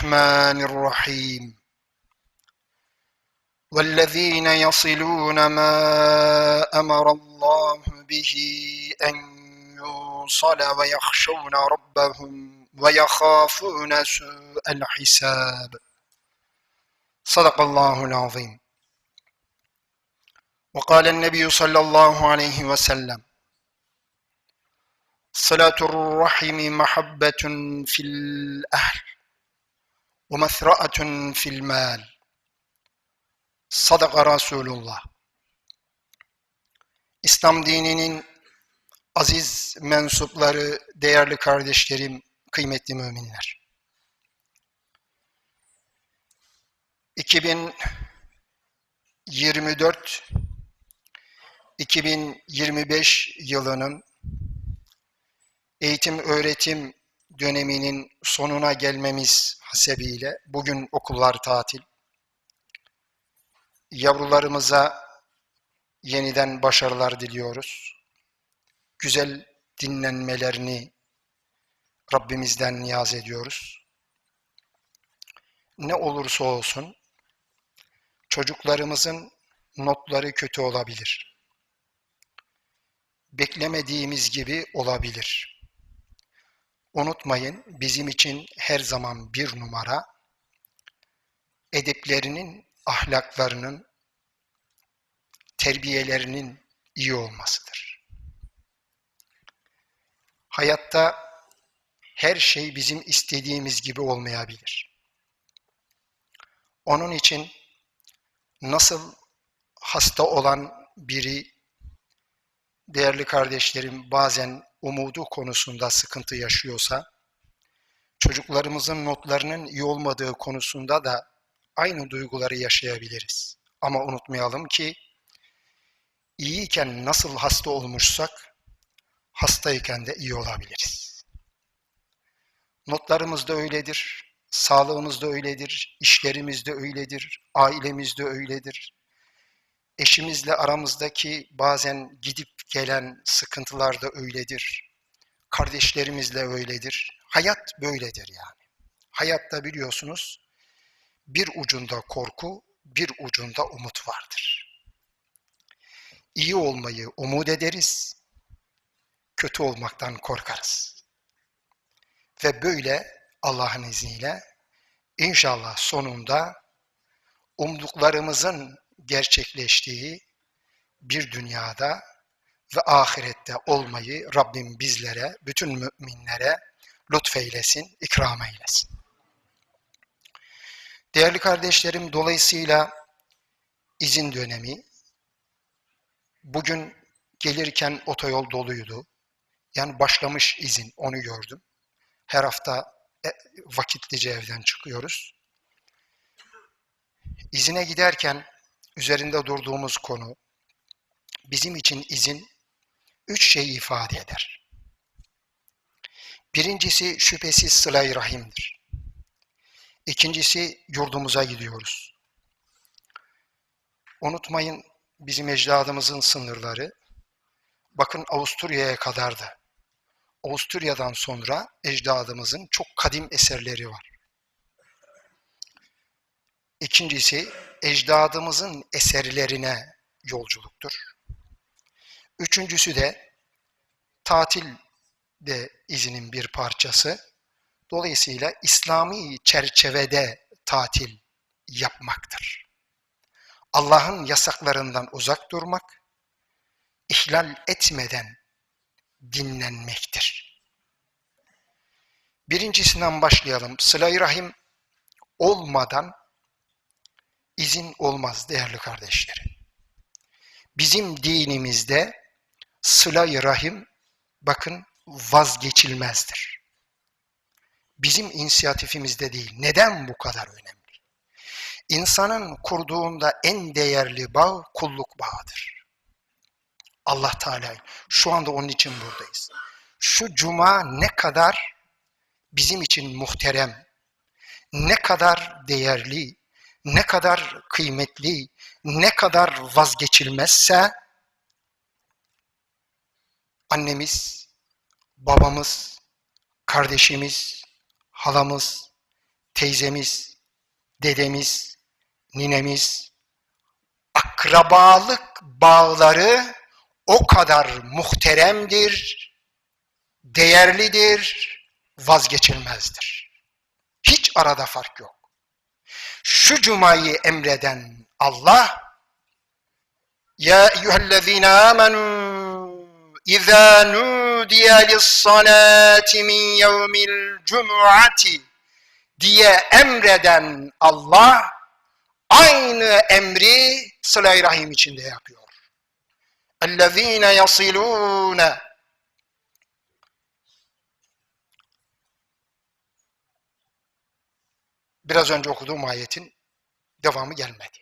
الرحمن الرحيم. والذين يصلون ما أمر الله به أن يوصل ويخشون ربهم ويخافون سوء الحساب. صدق الله العظيم. وقال النبي صلى الله عليه وسلم صلة الرحم محبة في الأهل. ومثرأة في المال Sadaka Resulullah. İslam dininin aziz mensupları, değerli kardeşlerim, kıymetli müminler. 2024 2025 yılının eğitim öğretim döneminin sonuna gelmemiz hasebiyle bugün okullar tatil. Yavrularımıza yeniden başarılar diliyoruz. Güzel dinlenmelerini Rabbimizden niyaz ediyoruz. Ne olursa olsun çocuklarımızın notları kötü olabilir. Beklemediğimiz gibi olabilir. Unutmayın bizim için her zaman bir numara edeplerinin, ahlaklarının, terbiyelerinin iyi olmasıdır. Hayatta her şey bizim istediğimiz gibi olmayabilir. Onun için nasıl hasta olan biri değerli kardeşlerim bazen umudu konusunda sıkıntı yaşıyorsa, çocuklarımızın notlarının iyi olmadığı konusunda da aynı duyguları yaşayabiliriz. Ama unutmayalım ki, iyiyken nasıl hasta olmuşsak, hastayken de iyi olabiliriz. Notlarımız da öyledir, sağlığımız da öyledir, işlerimiz de öyledir, ailemiz de öyledir. Eşimizle aramızdaki bazen gidip gelen sıkıntılar da öyledir. Kardeşlerimizle öyledir. Hayat böyledir yani. Hayatta biliyorsunuz bir ucunda korku, bir ucunda umut vardır. İyi olmayı umut ederiz, kötü olmaktan korkarız. Ve böyle Allah'ın izniyle inşallah sonunda umduklarımızın gerçekleştiği bir dünyada ve ahirette olmayı Rabbim bizlere, bütün müminlere lütfeylesin, ikram eylesin. Değerli kardeşlerim, dolayısıyla izin dönemi, bugün gelirken otoyol doluydu. Yani başlamış izin, onu gördüm. Her hafta e, vakitlice evden çıkıyoruz. İzine giderken üzerinde durduğumuz konu, bizim için izin üç şey ifade eder. Birincisi şüphesiz sıla-i rahimdir. İkincisi yurdumuza gidiyoruz. Unutmayın bizim ecdadımızın sınırları, bakın Avusturya'ya kadardı. Avusturya'dan sonra ecdadımızın çok kadim eserleri var. İkincisi ecdadımızın eserlerine yolculuktur. Üçüncüsü de tatil de izinin bir parçası. Dolayısıyla İslami çerçevede tatil yapmaktır. Allah'ın yasaklarından uzak durmak, ihlal etmeden dinlenmektir. Birincisinden başlayalım. Sıla-i Rahim olmadan izin olmaz değerli kardeşlerim. Bizim dinimizde sıla-i rahim bakın vazgeçilmezdir. Bizim inisiyatifimizde değil. Neden bu kadar önemli? İnsanın kurduğunda en değerli bağ kulluk bağıdır. Allah Teala şu anda onun için buradayız. Şu cuma ne kadar bizim için muhterem, ne kadar değerli, ne kadar kıymetli, ne kadar vazgeçilmezse annemiz, babamız, kardeşimiz, halamız, teyzemiz, dedemiz, ninemiz, akrabalık bağları o kadar muhteremdir, değerlidir, vazgeçilmezdir. Hiç arada fark yok Şu cumayı emreden Allah, Ya eyyühellezine amenu İzâ nudiye lissalâti min yevmil cum'ati diye emreden Allah aynı emri sıla rahim içinde yapıyor. اَلَّذ۪ينَ يَصِلُونَ Biraz önce okuduğum ayetin devamı gelmedi.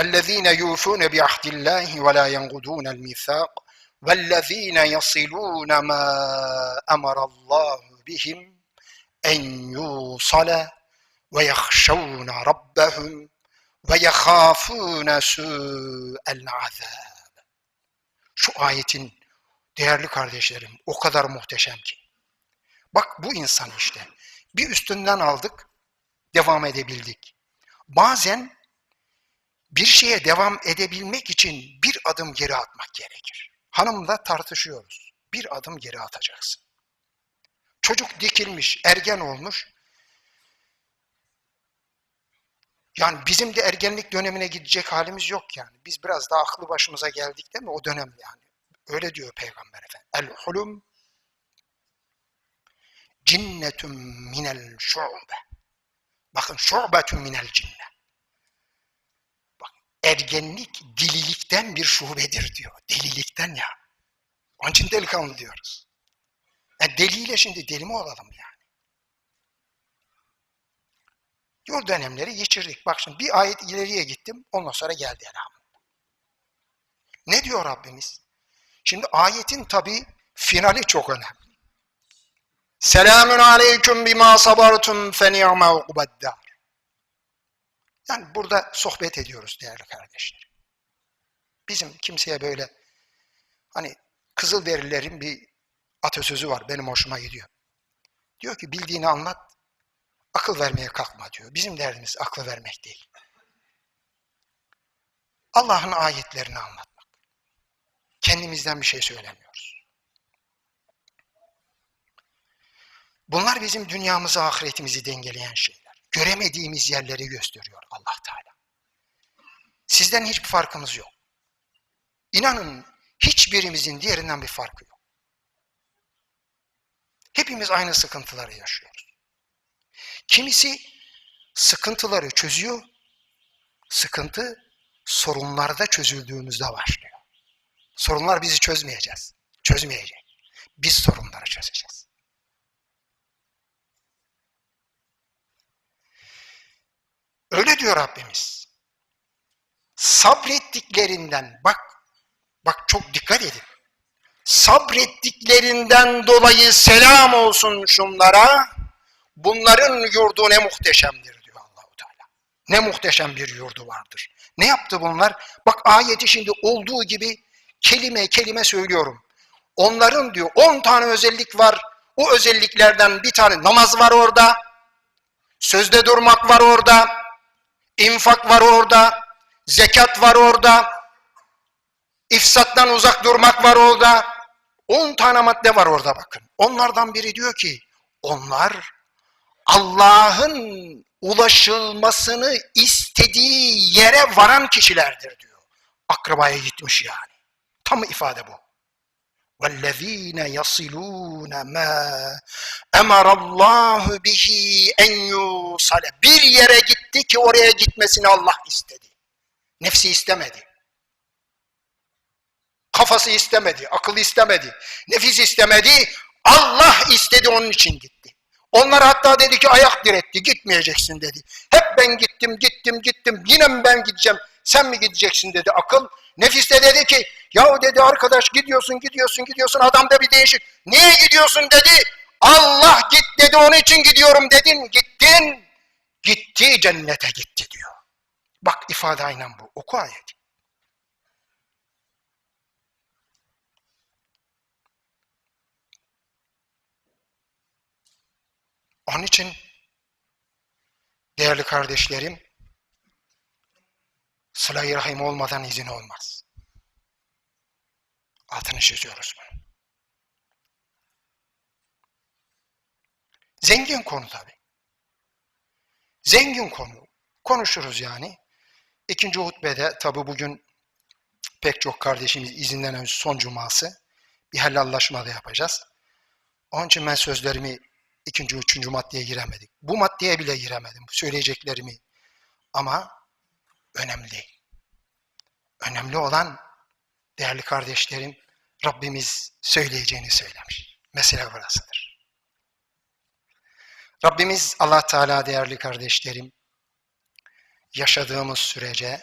اَلَّذ۪ينَ يُوفُونَ بِعَهْدِ اللّٰهِ وَلَا يَنْقُدُونَ الْمِيثَاقِ وَالَّذ۪ينَ يَصِلُونَ مَا أَمَرَ اللّٰهُ بِهِمْ اَنْ يُوصَلَ وَيَخْشَوْنَ رَبَّهُمْ وَيَخَافُونَ سُوءَ الْعَذَابِ Şu ayetin değerli kardeşlerim o kadar muhteşem ki. Bak bu insan işte. Bir üstünden aldık, devam edebildik. Bazen bir şeye devam edebilmek için bir adım geri atmak gerekir. Hanımla tartışıyoruz. Bir adım geri atacaksın. Çocuk dikilmiş, ergen olmuş. Yani bizim de ergenlik dönemine gidecek halimiz yok yani. Biz biraz daha aklı başımıza geldik değil mi? O dönem yani. Öyle diyor Peygamber Efendimiz. El hulum cinnetun minel şu'be. Bakın şu'betun minel cinne. Bak ergenlik delilikten bir şubedir diyor. Delilikten ya. Onun için delikanlı diyoruz. Yani deliyle şimdi deli mi olalım yani? Yol dönemleri geçirdik. Bak şimdi bir ayet ileriye gittim. Ondan sonra geldi elhamdülillah. Ne diyor Rabbimiz? Şimdi ayetin tabi finali çok önemli. Selamun aleyküm bima sabartum fe ni'me ukubeddar. Yani burada sohbet ediyoruz değerli kardeşler. Bizim kimseye böyle hani Kızılderililerin bir atasözü var benim hoşuma gidiyor. Diyor ki bildiğini anlat, akıl vermeye kalkma diyor. Bizim derdimiz aklı vermek değil. Allah'ın ayetlerini anlatmak. Kendimizden bir şey söylemiyoruz. Bunlar bizim dünyamızı, ahiretimizi dengeleyen şeyler. Göremediğimiz yerleri gösteriyor Allah Teala. Sizden hiçbir farkımız yok. İnanın hiçbirimizin diğerinden bir farkı yok. Hepimiz aynı sıkıntıları yaşıyoruz. Kimisi sıkıntıları çözüyor, sıkıntı sorunlarda çözüldüğümüzde başlıyor. Sorunlar bizi çözmeyeceğiz, çözmeyecek. Biz sorunları çözeceğiz. Öyle diyor Rabbimiz. Sabrettiklerinden bak bak çok dikkat edin. Sabrettiklerinden dolayı selam olsun şunlara. Bunların yurdu ne muhteşemdir diyor Allahu Teala. Ne muhteşem bir yurdu vardır. Ne yaptı bunlar? Bak ayeti şimdi olduğu gibi kelime kelime söylüyorum. Onların diyor 10 tane özellik var. O özelliklerden bir tane namaz var orada. Sözde durmak var orada infak var orada, zekat var orada, ifsattan uzak durmak var orada. 10 tane madde var orada bakın. Onlardan biri diyor ki, onlar Allah'ın ulaşılmasını istediği yere varan kişilerdir diyor. Akrabaya gitmiş yani. Tam ifade bu. وَالَّذ۪ينَ يَصِلُونَ مَا اَمَرَ اللّٰهُ بِهِ اَنْ يُوصَلَ Bir yere gitti ki oraya gitmesini Allah istedi. Nefsi istemedi. Kafası istemedi, akıl istemedi, nefis istemedi. Allah istedi onun için gitti. Onlar hatta dedi ki ayak diretti, gitmeyeceksin dedi. Hep ben gittim, gittim, gittim, yine mi ben gideceğim, sen mi gideceksin dedi akıl. Nefis de dedi ki yahu dedi arkadaş gidiyorsun gidiyorsun gidiyorsun adam da bir değişik. Niye gidiyorsun dedi. Allah git dedi onun için gidiyorum dedin gittin. Gitti cennete gitti diyor. Bak ifade aynen bu. Oku ayet. Onun için Değerli kardeşlerim, sıla-i rahim olmadan izin olmaz. Altını çiziyoruz bunu. Zengin konu tabi. Zengin konu. Konuşuruz yani. İkinci hutbede tabi bugün pek çok kardeşimiz izinden önce son cuması bir helallaşma da yapacağız. Onun için ben sözlerimi ikinci, üçüncü maddeye giremedik. Bu maddeye bile giremedim. Söyleyeceklerimi. Ama önemli. Önemli olan değerli kardeşlerim Rabbimiz söyleyeceğini söylemiş. Mesele burasıdır. Rabbimiz Allah Teala değerli kardeşlerim yaşadığımız sürece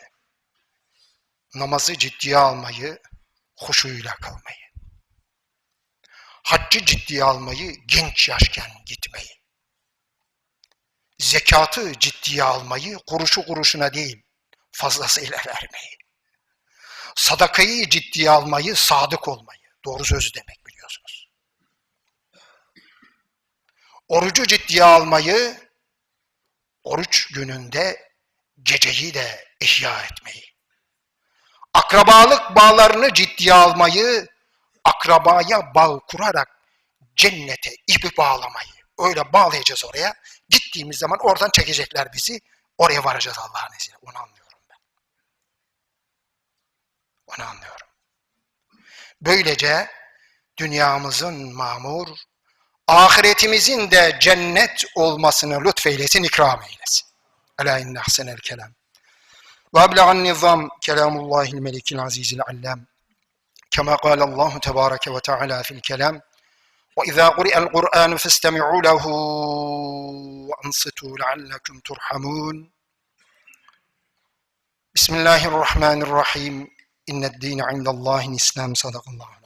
namazı ciddiye almayı, huşuyla kılmayı, haccı ciddiye almayı, genç yaşken gitmeyi, zekatı ciddiye almayı, kuruşu kuruşuna değil, fazlasıyla vermeyi, sadakayı ciddiye almayı, sadık olmayı, doğru söz demek biliyorsunuz. Orucu ciddiye almayı, oruç gününde geceyi de ihya etmeyi, akrabalık bağlarını ciddiye almayı, akrabaya bağ kurarak cennete ipi bağlamayı, öyle bağlayacağız oraya. Gittiğimiz zaman oradan çekecekler bizi, oraya varacağız Allah'ın izniyle. Onu anlıyorum ben. Onu anlıyorum. Böylece dünyamızın mamur, ahiretimizin de cennet olmasını lütfeylesin, ikram eylesin. Ela inne ahsenel kelam. Ve ablegan nizam kelamullahil melikil azizil allam. Kema kâle Allahu tebâreke ve teâlâ fil kelam. Ve izâ guri'el Kur'an festemi'u lehu ve ansıtu leallekum turhamun. Bismillahirrahmanirrahim. İnned dîne indallahi islam sadakallahu.